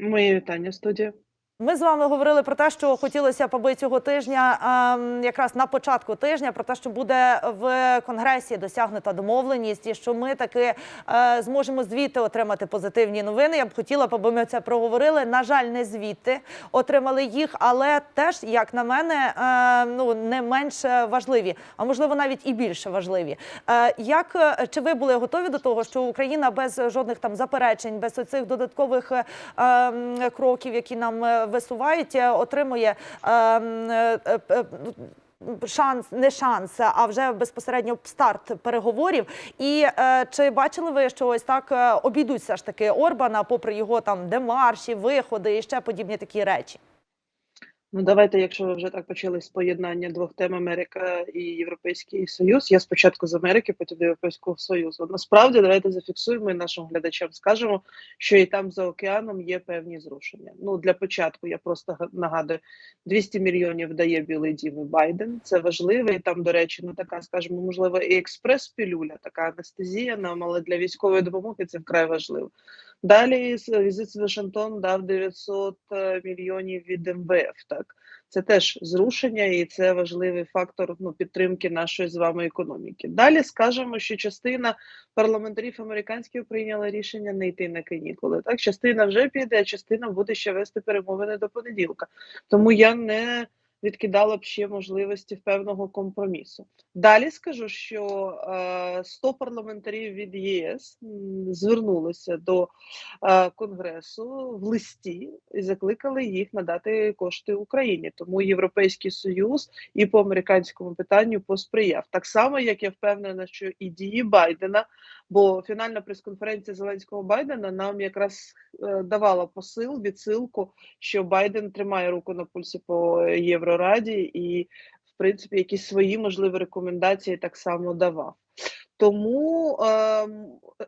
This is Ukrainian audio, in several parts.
Мої вітання, студія. Ми з вами говорили про те, що хотілося б аби цього тижня, ем, якраз на початку тижня, про те, що буде в конгресі досягнута домовленість, і що ми таки е, зможемо звідти отримати позитивні новини. Я б хотіла аби ми це проговорили. На жаль, не звідти отримали їх, але теж, як на мене, е, ну не менш важливі, а можливо навіть і більше важливі. Е, як е, чи ви були готові до того, що Україна без жодних там заперечень, без оцих додаткових ем, кроків, які нам висувають, е, отримує ем, е, е, шанс, не шанс, а вже безпосередньо старт переговорів. І чи бачили ви, що ось так обійдуться ж таки Орбана, попри його там демарші, виходи і ще подібні такі речі? Ну, давайте, якщо ви вже так почали з поєднання двох тем Америка і Європейський Союз. Я спочатку з Америки, потім до Європейського Союзу. Насправді, давайте зафіксуємо і нашим глядачам скажемо, що і там за океаном є певні зрушення. Ну для початку я просто нагадую, 200 мільйонів дає Білий Дім і Байден. Це важливо. І там, до речі, ну така, скажімо, можливо, і експрес-пілюля, така анестезія нам, але для військової допомоги це вкрай важливо. Далі з- візит в Вашингтон дав 900 е, мільйонів від МВФ. Так це теж зрушення, і це важливий фактор ну, підтримки нашої з вами економіки. Далі скажемо, що частина парламентарів американських прийняла рішення не йти на канікули. Так, частина вже піде, а частина буде ще вести перемовини до понеділка. Тому я не відкидала б ще можливості певного компромісу. Далі скажу, що е, 100 парламентарів від ЄС звернулися до е, Конгресу в листі і закликали їх надати кошти Україні. Тому Європейський Союз і по американському питанню посприяв. Так само, як я впевнена, що і дії Байдена, бо фінальна прес-конференція Зеленського Байдена нам якраз е, давала посил, відсилку, що Байден тримає руку на пульсі по Єврораді і, в принципі, якісь свої можливі рекомендації так само давав. Тому е,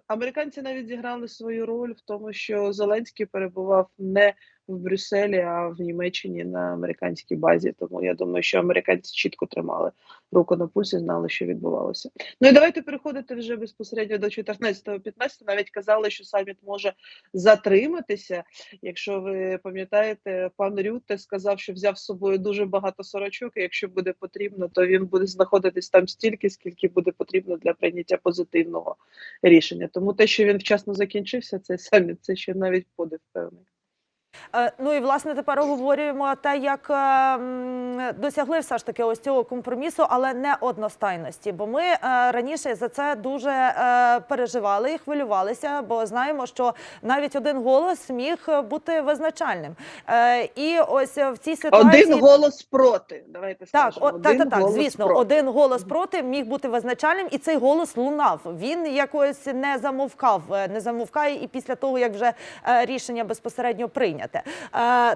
американці навіть зіграли свою роль в тому, що Зеленський перебував не в Брюсселі, а в Німеччині на американській базі. Тому я думаю, що американці чітко тримали руку на пульсі, знали, що відбувалося. Ну і давайте переходити вже безпосередньо до 14-15. Навіть казали, що саміт може затриматися. Якщо ви пам'ятаєте, пан Рютте сказав, що взяв з собою дуже багато сорочок. І якщо буде потрібно, то він буде знаходитись там стільки, скільки буде потрібно для прийняття позитивного рішення. Тому те, що він вчасно закінчився, цей саміт, це ще навіть подив певний. Е, Ну і власне тепер обговорюємо те, як е, досягли все ж таки ось цього компромісу, але не одностайності. Бо ми е, раніше за це дуже переживали і хвилювалися, бо знаємо, що навіть один голос міг бути визначальним. І ось в цій ситуації Один голос проти. Давайте так, скажемо. так, так, так, звісно, проти. один голос проти міг бути визначальним, і цей голос лунав. Він якось не замовкав, не замовкає і після того, як вже рішення безпосередньо прийняте.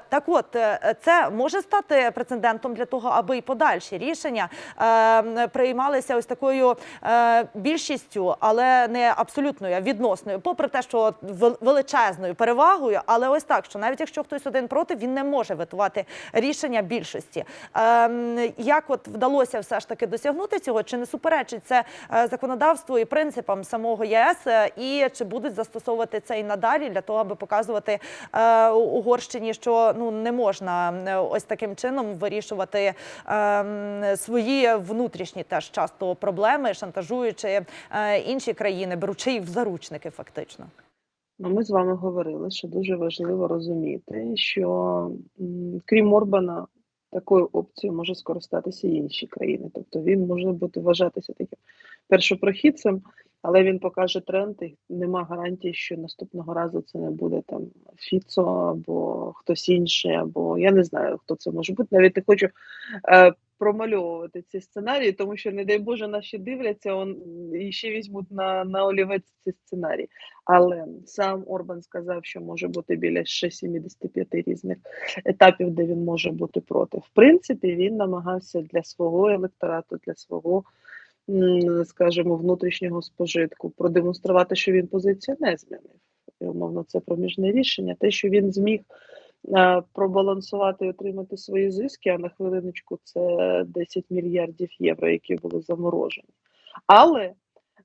Так от, е, це може стати прецедентом для того, аби і подальші рішення е, приймалися ось такою е, більшістю, але не абсолютною, а відносною, попри те, що величезною перевагою, але ось так, що навіть якщо хтось один проти, він не може ветувати рішення більшості. Як от вдалося все ж таки досягнути цього? Чи не суперечить це законодавству і принципам самого єС? І чи будуть застосовувати це і надалі для того, аби показувати Угорщині, що ну не можна е, ось таким чином вирішувати ем, свої внутрішні теж часто проблеми, шантажуючи е, інші країни, беручи їх в заручники, фактично. Ну, ми з вами говорили, що дуже важливо розуміти, що крім Орбана, такою опцією може скористатися і інші країни. Тобто він може бути вважатися таким першопрохідцем, але він покаже тренд, і нема гарантії, що наступного разу це не буде там Фіцо або хтось інший, або я не знаю, хто це може бути. Навіть не хочу е, промальовувати ці сценарії, тому що, не дай Боже, наші дивляться он, і ще візьмуть на, на олівець ці сценарії. Але сам Орбан сказав, що може бути біля ще 75 різних етапів, де він може бути проти. В принципі, він намагався для свого електорату, для свого, скажімо, внутрішнього спожитку продемонструвати, що він позицію не змінив. І, умовно, це проміжне рішення. Те, що він зміг е, пробалансувати і отримати свої зиски, а на хвилиночку це 10 мільярдів євро, які були заморожені. Але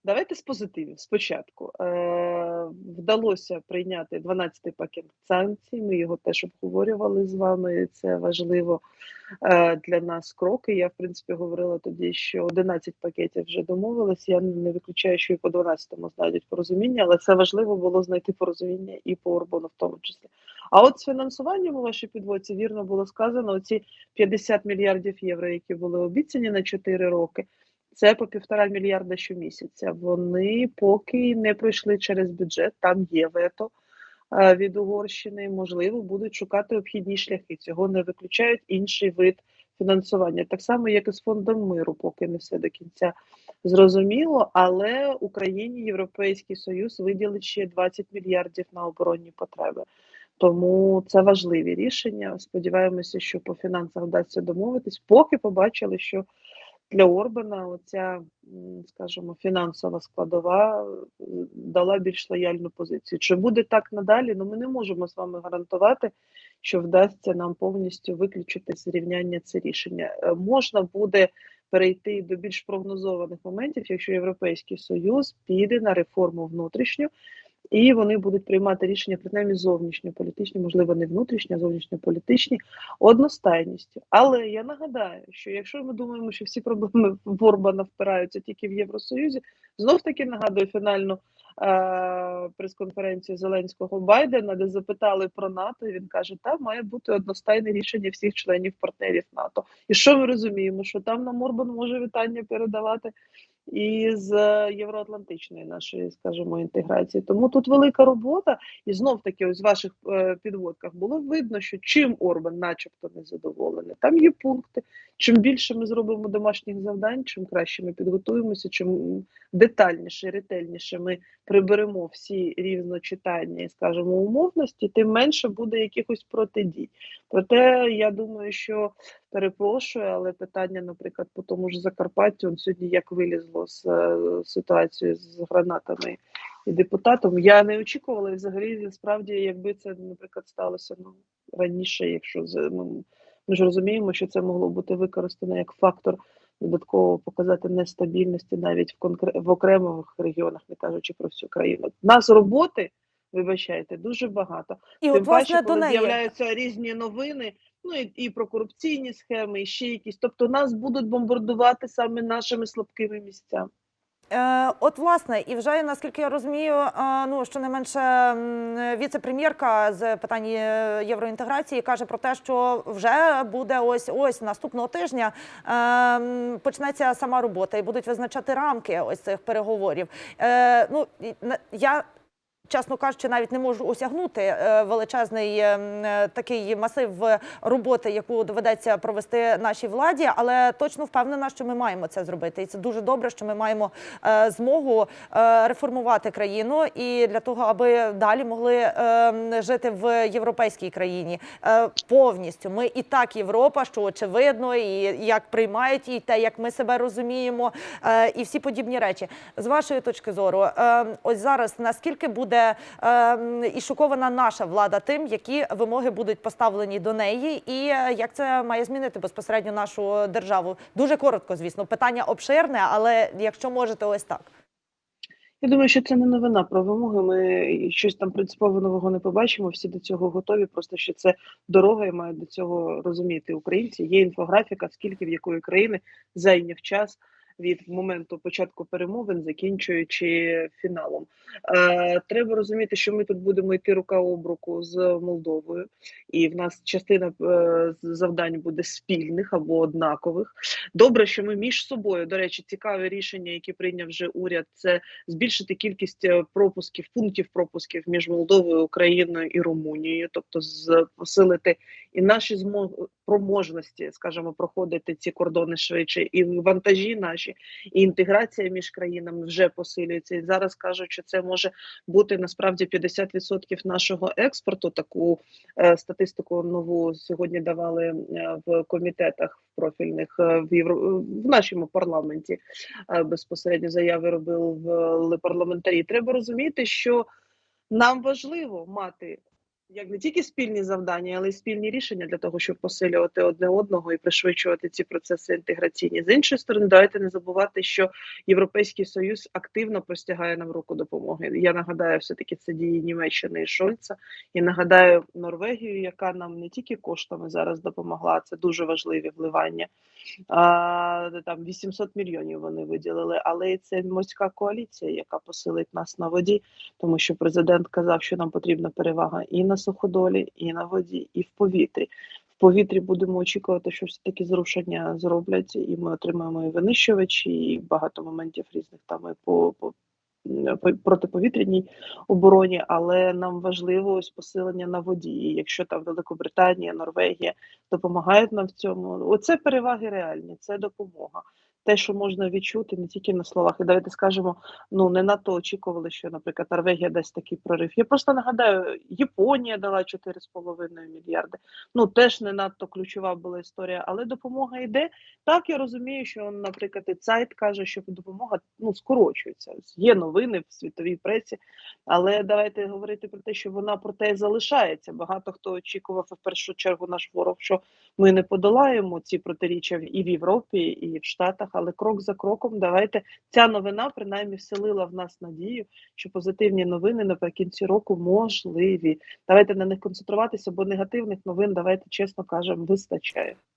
Давайте з позитивів. Спочатку е, вдалося прийняти 12-й пакет санкцій. Ми його теж обговорювали з вами. Це важливо е, для нас кроки. Я в принципі говорила тоді, що 11 пакетів вже домовились. Я не виключаю, що і по 12-му знайдуть порозуміння, але це важливо було знайти порозуміння і по Орбану в тому числі. А от з фінансуванням у вашій підводці вірно було сказано: оці 50 мільярдів євро, які були обіцяні на 4 роки. Це по півтора мільярда щомісяця. Вони поки не пройшли через бюджет. Там є вето е, від Угорщини. Можливо, будуть шукати обхідні шляхи. Цього не виключають інший вид фінансування. Так само, як і з фондом миру, поки не все до кінця зрозуміло. Але Україні Європейський Союз виділить ще 20 мільярдів на оборонні потреби. Тому це важливі рішення. Сподіваємося, що по фінансах вдасться домовитись. Поки побачили, що для Орбана оця, скажімо, фінансова складова е, дала більш лояльну позицію. Чи буде так надалі? Ну ми не можемо з вами гарантувати, що вдасться нам повністю виключити з рівняння це рішення. Е, Можна буде перейти до більш прогнозованих моментів, якщо Європейський Союз піде на реформу внутрішню. І вони будуть приймати рішення принаймні зовнішньополітичні, можливо, не внутрішні, а зовнішньополітичні одностайністю. Але я нагадаю, що якщо ми думаємо, що всі проблеми в Орбана впираються тільки в Євросоюзі, знов таки нагадую фінальну е- прес-конференцію Зеленського Байдена, де запитали про НАТО, і він каже: там має бути одностайне рішення всіх членів партнерів НАТО. І що ми розуміємо? Що там нам Орбан може вітання передавати і з євроатлантичної нашої, скажімо, інтеграції. Тому тут велика робота, і знов таки, ось в ваших е, підводках було видно, що чим Орбан, начебто, не задоволений. Там є пункти. Чим більше ми зробимо домашніх завдань, чим краще ми підготуємося, чим детальніше, ретельніше ми приберемо всі різночитання і скажімо, умовності, тим менше буде якихось протидій. Проте я думаю, що перепрошую, але питання, наприклад, по тому ж Закарпаттю, он сьогодні як вилізло з е, ситуацією з гранатами і депутатом. Я не очікувала і взагалі справді, якби це, наприклад, сталося ну раніше, якщо ну, ми ж розуміємо, що це могло бути використано як фактор додатково показати нестабільності навіть в конкре в окремих регіонах, не кажучи про всю країну. Нас роботи, вибачайте, дуже багато. І Тим паче, коли з'являються різні новини, ну і, і про корупційні схеми, і ще якісь. Тобто нас будуть бомбардувати саме нашими слабкими місцями. Е, От власне, і вже наскільки я розумію, е, ну щонайменше м, віце-прем'єрка з питань е, євроінтеграції каже про те, що вже буде ось ось наступного тижня почнеться сама робота і будуть визначати рамки ось цих переговорів. Ну я. Чесно кажучи, навіть не можу осягнути е, величезний е, е, такий масив роботи, яку доведеться провести нашій владі, але точно впевнена, що ми маємо це зробити, і це дуже добре, що ми маємо змогу реформувати країну і для того, аби далі могли жити в європейській країні повністю. Ми і так Європа, що очевидно, і як приймають, і те, як ми себе розуміємо, і всі подібні речі. З вашої точки зору, ось зараз наскільки буде е, і шокована наша влада тим, які вимоги будуть поставлені до неї, і е, як це має змінити безпосередньо нашу державу? Дуже коротко, звісно, питання обширне, але якщо можете, ось так. Я думаю, що це не новина про вимоги. Ми щось там принципово нового не побачимо. Всі до цього готові. Просто що це дорога і мають до цього розуміти українці. Є інфографіка, скільки в якої країни зайняв час від моменту початку перемовин, закінчуючи фіналом. Е, треба розуміти, що ми тут будемо йти рука об руку з Молдовою, і в нас частина е, завдань буде спільних або однакових. Добре, що ми між собою, до речі, цікаве рішення, яке прийняв вже уряд, це збільшити кількість е, пропусків, пунктів пропусків між Молдовою, Україною і Румунією, тобто з посилити і наші змо- проможності, скажімо, проходити ці кордони швидше, і вантажі наші, і інтеграція між країнами вже посилюється. І зараз кажуть, що це може бути насправді 50% нашого експорту. Таку е, статистику нову сьогодні давали е, в комітетах профільних е, в Євро в нашому парламенті. Е, безпосередньо заяви робили парламентарі. Треба розуміти, що нам важливо мати як не тільки спільні завдання, але й спільні рішення для того, щоб посилювати одне одного і пришвидшувати ці процеси інтеграційні. З іншої сторони, давайте не забувати, що Європейський Союз активно простягає нам руку допомоги. Я нагадаю, все таки це дії Німеччини і Шольца. І нагадаю Норвегію, яка нам не тільки коштами зараз допомогла, це дуже важливі вливання. А, там 800 мільйонів вони виділили, але і це морська коаліція, яка посилить нас на воді, тому що президент казав, що нам потрібна перевага і на суходолі, і на воді, і в повітрі. В повітрі будемо очікувати, що все таки зрушення зроблять, і ми отримаємо і винищувачі, і багато моментів різних там і по, по протиповітряній обороні, але нам важливо ось посилення на воді. І якщо там Великобританія, Норвегія допомагають нам в цьому, оце переваги реальні, це допомога. Те, що можна відчути не тільки на словах, і давайте скажемо, ну не надто очікували, що, наприклад, Норвегія дасть такий прорив. Я просто нагадаю, Японія дала 4,5 мільярди. Ну теж не надто ключова була історія, але допомога йде. Так я розумію, що, наприклад, і Цайт каже, що допомога ну скорочується. Є новини в світовій пресі, але давайте говорити про те, що вона проте і залишається. Багато хто очікував в першу чергу наш ворог, що ми не подолаємо ці протиріччя і в Європі, і в Штатах, але крок за кроком давайте ця новина принаймні вселила в нас надію, що позитивні новини наприкінці року можливі. Давайте на них концентруватися, бо негативних новин, давайте чесно кажемо, вистачає.